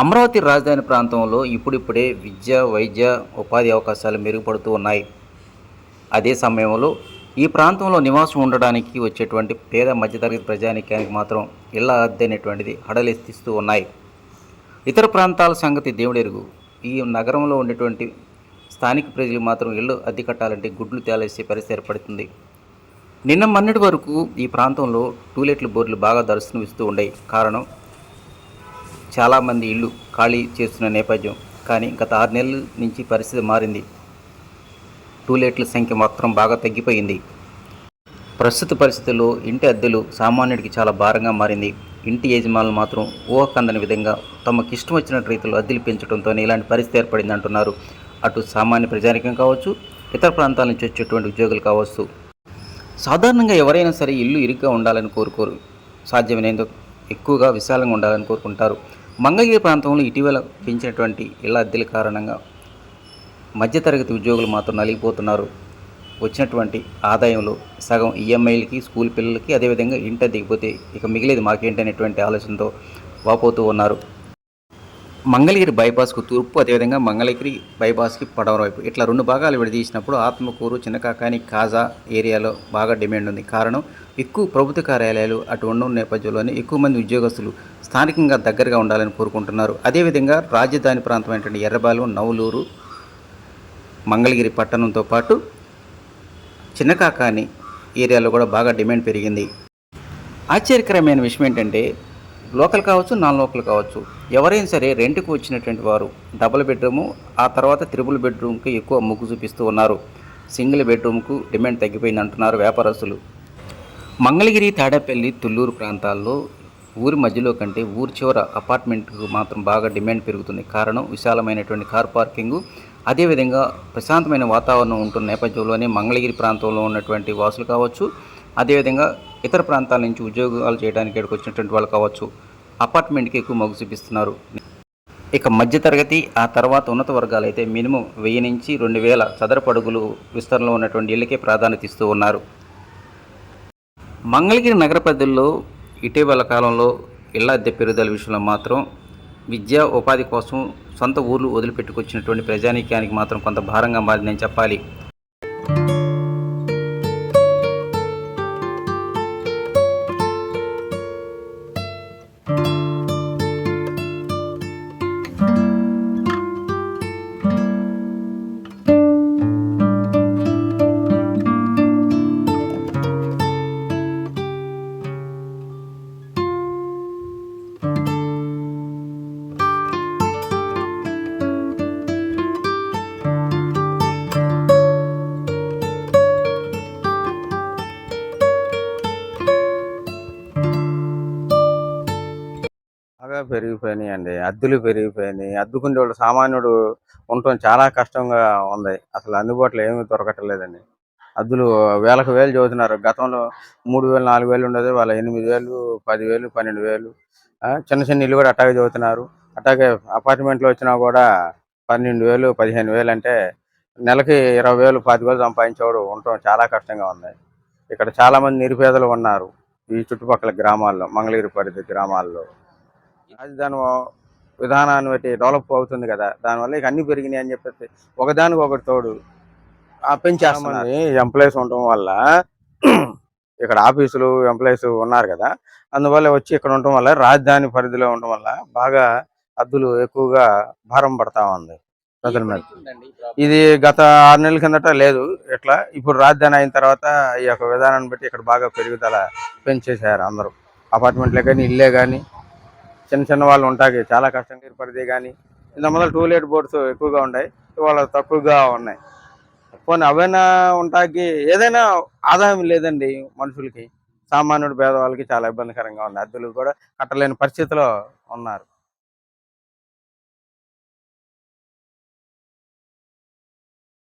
అమరావతి రాజధాని ప్రాంతంలో ఇప్పుడిప్పుడే విద్య వైద్య ఉపాధి అవకాశాలు మెరుగుపడుతూ ఉన్నాయి. అదే సమయంలో ఈ ప్రాంతంలో నివాసం ఉండడానికి వచ్చేటువంటి పేద మధ్యతరగతి ప్రజానికానికి మాత్రం ఇళ్ళ అద్దె అనేటువంటిది హడలెత్తిస్తూ ఉన్నాయి. ఇతర ప్రాంతాల సంగతి దేవుడెరుగు. ఈ నగరంలో ఉండేటువంటి స్థానిక ప్రజలు మాత్రం ఇళ్ళు అద్దె కట్టాలంటే గుడ్లు తేలేసే పరిస్థితి ఏర్పడుతుంది. నిన్న మొన్నటి వరకు ఈ ప్రాంతంలో టూలెట్లు బోర్డులు బాగా దర్శనమిస్తూ ఉండేవి. కారణం చాలామంది ఇల్లు ఖాళీ చేస్తున్న నేపథ్యం. కానీ గత ఆరు నెలల నుంచి పరిస్థితి మారింది. టూలెట్ల సంఖ్య మాత్రం బాగా తగ్గిపోయింది. ప్రస్తుత పరిస్థితుల్లో ఇంటి అద్దెలు సామాన్యుడికి చాలా భారంగా మారింది. ఇంటి యజమానులు మాత్రం ఊహకందని విధంగా తమకు ఇష్టం వచ్చిన రీతిలో అద్దెలు పెంచడంతో ఇలాంటి పరిస్థితి ఏర్పడింది అంటున్నారు. అటు సామాన్య ప్రజానికం కావచ్చు ఇతర ప్రాంతాల నుంచి వచ్చేటువంటి ఉద్యోగులు కావచ్చు. సాధారణంగా ఎవరైనా సరే ఇల్లు ఇరుగ్గా ఉండాలని కోరుకోరు. సాధ్యమైనంత ఎక్కువగా విశాలంగా ఉండాలని కోరుకుంటారు. మంగళగిరి ప్రాంతంలో ఇటీవల పెంచినటువంటి ఇళ్ళ అద్దెల కారణంగా మధ్యతరగతి ఉద్యోగులు మాత్రం నలిగిపోతున్నారు. వచ్చినటువంటి ఆదాయంలో సగం ఈఎంఐలకి స్కూల్ పిల్లలకి అదేవిధంగా ఇంట దిగిపోతే ఇక మిగిలేదు మాకేంటనేటువంటి ఆలోచనతో వాపోతూ ఉన్నారు. మంగళగిరి బైపాస్కు తూర్పు అదేవిధంగా మంగళగిరి బైపాస్కి పడవర వైపు. ఇట్లా రెండు భాగాలు విడదీసినప్పుడు ఆత్మకూరు చిన్నకాకాని కాజా ఏరియాలో బాగా డిమాండ్ ఉంది. కారణం ఎక్కువ ప్రభుత్వ కార్యాలయాలు అటు ఉన్న నేపథ్యంలోనే ఎక్కువ మంది ఉద్యోగస్తులు స్థానికంగా దగ్గరగా ఉండాలని కోరుకుంటున్నారు. అదేవిధంగా రాజధాని ప్రాంతమైనటువంటి ఎర్రబాలు నవలూరు మంగళగిరి పట్టణంతో పాటు చిన్నకాకాని ఏరియాలో కూడా బాగా డిమాండ్ పెరిగింది. ఆశ్చర్యకరమైన విషయం ఏంటంటే లోకల్ కావచ్చు నాన్ లోకల్ కావచ్చు. ఎవరైనా సరే రెంట్కి వచ్చినటువంటి వారు డబుల్ బెడ్రూము ఆ తర్వాత త్రిబుల్ బెడ్రూమ్కి ఎక్కువ మొగ్గు చూపిస్తూ ఉన్నారు. సింగిల్ బెడ్రూమ్కు డిమాండ్ తగ్గిపోయింది అంటున్నారు వ్యాపారస్తులు. మంగళగిరి తాడేపల్లి తుళ్ళూరు ప్రాంతాల్లో ఊరి మధ్యలో కంటే ఊరి చివర అపార్ట్మెంట్కు మాత్రం బాగా డిమాండ్ పెరుగుతుంది. కారణం విశాలమైనటువంటి కార్ పార్కింగు. అదేవిధంగా ప్రశాంతమైన వాతావరణం ఉంటున్న నేపథ్యంలోనే మంగళగిరి ప్రాంతంలో ఉన్నటువంటి వాసులు కావచ్చు. అదేవిధంగా ఇతర ప్రాంతాల నుంచి ఉద్యోగాలు చేయడానికి ఇక్కడికి వచ్చినటువంటి వాళ్ళు కావచ్చు అపార్ట్మెంట్కి ఎక్కువ మొగ్గు చూపిస్తున్నారు. ఇక మధ్యతరగతి ఆ తర్వాత ఉన్నత వర్గాలు అయితే మినిమం వెయ్యి నుంచి రెండు వేల చదరపడుగులు విస్తరణలో ఉన్నటువంటి ఇళ్ళకే ప్రాధాన్యత ఇస్తూ ఉన్నారు. మంగళగిరి నగర పరిధిలో ఇటీవల కాలంలో ఇళ్ళ అద్దె పెరుగుదల విషయంలో మాత్రం విద్య ఉపాధి కోసం సొంత ఊర్లు వదిలిపెట్టుకొచ్చినటువంటి ప్రజానీకానికి మాత్రం కొంత భారంగా మారిందని చెప్పాలి. బాగా పెరిగిపోయినాయి అండి. అద్దెలు పెరిగిపోయినాయి. అద్దుకునే వాళ్ళు సామాన్యుడు ఉండటం చాలా కష్టంగా ఉంది. అసలు అందుబాటులో ఏమీ దొరకట్లేదండి. అద్దులు వేలకు వేలు చదువుతున్నారు. గతంలో మూడు వేలు నాలుగు వేలు ఉండేది. వాళ్ళ ఎనిమిది వేలు పదివేలు పన్నెండు వేలు ఆ, చిన్న చిన్న ఇల్లు కూడా అట్టాగే చదువుతున్నారు. అట్టాగే అపార్ట్మెంట్లో వచ్చినా కూడా పన్నెండు వేలు పదిహేను వేలు అంటే నెలకి ఇరవై వేలు పది వేలు సంపాదించేవాడు ఉండటం చాలా కష్టంగా ఉంది. ఇక్కడ చాలా మంది నిరుపేదలు ఉన్నారు ఈ చుట్టుపక్కల గ్రామాల్లో మంగళగిరి పరిధి గ్రామాల్లో. రాజధాని విధానాన్ని బట్టి డెవలప్ అవుతుంది కదా. దానివల్ల ఇక అన్ని పెరిగినాయి అని చెప్పేసి ఒకదానికి ఒకటి తోడు ఆ ఎంప్లాయీస్ ఉండటం వల్ల ఇక్కడ ఆఫీసులు ఎంప్లాయీస్ ఉన్నారు కదా. అందువల్ల వచ్చి ఇక్కడ ఉండటం వల్ల రాజధాని పరిధిలో ఉండటం వల్ల బాగా అద్దులు ఎక్కువగా భారం పడతా ఉంది ప్రజల మీద. ఇది గత ఆరు నెలల కిందట లేదు. ఇట్లా ఇప్పుడు రాజధాని అయిన తర్వాత ఈ యొక్క విధానాన్ని బట్టి ఇక్కడ బాగా పెరుగుదల పెంచేశారు అందరూ. అపార్ట్మెంట్లే కానీ ఇల్లే కానీ చిన్న చిన్న వాళ్ళు ఉంటాయి చాలా కష్టంగా ఏర్పడితే కానీ ఇంత మొదలు టూలెట్ బోర్డ్స్ ఎక్కువగా ఉన్నాయి ఇవాళ తక్కువగా ఉన్నాయి. పోనీ అవైనా ఉంటాకి ఏదైనా ఆదాయం లేదండి మనుషులకి. సామాన్యుడు పేదవాళ్ళకి చాలా ఇబ్బందికరంగా ఉంది. అద్దెలు కూడా కట్టలేని పరిస్థితిలో ఉన్నారు.